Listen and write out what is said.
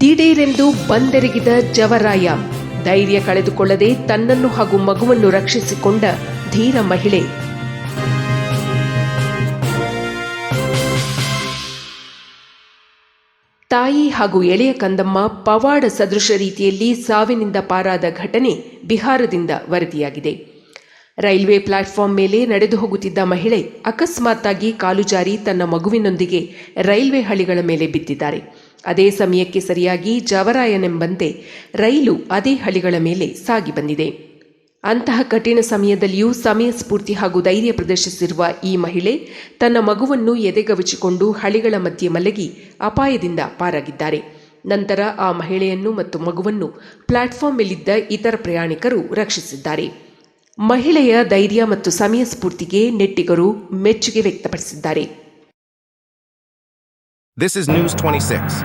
ದಿಢೀರೆಂದು ಬಂದೆರಗಿದ ಜವರಾಯ. ಧೈರ್ಯ ಕಳೆದುಕೊಳ್ಳದೆ ತನ್ನನ್ನು ಹಾಗೂ ಮಗುವನ್ನು ರಕ್ಷಿಸಿಕೊಂಡ ಧೀರ ಮಹಿಳೆ. ತಾಯಿ ಹಾಗೂ ಎಳೆಯ ಕಂದಮ್ಮ ಪವಾಡ ಸದೃಶ ರೀತಿಯಲ್ಲಿ ಸಾವಿನಿಂದ ಪಾರಾದ ಘಟನೆ ಬಿಹಾರದಿಂದ ವರದಿಯಾಗಿದೆ. ರೈಲ್ವೆ ಪ್ಲಾಟ್ಫಾರ್ಮ್ ಮೇಲೆ ನಡೆದು ಹೋಗುತ್ತಿದ್ದ ಮಹಿಳೆ ಅಕಸ್ಮಾತ್ತಾಗಿ ಕಾಲು ಜಾರಿ ತನ್ನ ಮಗುವಿನೊಂದಿಗೆ ರೈಲ್ವೆ ಹಳಿಗಳ ಮೇಲೆ ಬಿದ್ದಿದ್ದಾರೆ. ಅದೇ ಸಮಯಕ್ಕೆ ಸರಿಯಾಗಿ ಜವರಾಯನೆಂಬಂತೆ ರೈಲು ಅದೇ ಹಳಿಗಳ ಮೇಲೆ ಸಾಗಿ ಬಂದಿದೆ. ಅಂತಹ ಕಠಿಣ ಸಮಯದಲ್ಲಿಯೂ ಸಮಯ ಸ್ಫೂರ್ತಿ ಹಾಗೂ ಧೈರ್ಯ ಪ್ರದರ್ಶಿಸಿರುವ ಈ ಮಹಿಳೆ ತನ್ನ ಮಗುವನ್ನು ಎದೆಗವಚಿಕೊಂಡು ಹಳಿಗಳ ಮಧ್ಯೆ ಮಲಗಿ ಅಪಾಯದಿಂದ ಪಾರಾಗಿದ್ದಾರೆ. ನಂತರ ಆ ಮಹಿಳೆಯನ್ನು ಮತ್ತು ಮಗುವನ್ನು ಪ್ಲಾಟ್ಫಾರ್ಮ್ ಮೇಲಿದ್ದ ಇತರ ಪ್ರಯಾಣಿಕರು ರಕ್ಷಿಸಿದ್ದಾರೆ. ಮಹಿಳೆಯ ಧೈರ್ಯ ಮತ್ತು ಸಮಯ ಸ್ಫೂರ್ತಿಗೆ ನೆಟ್ಟಿಗರು ಮೆಚ್ಚುಗೆ ವ್ಯಕ್ತಪಡಿಸಿದ್ದಾರೆ. This is News 26.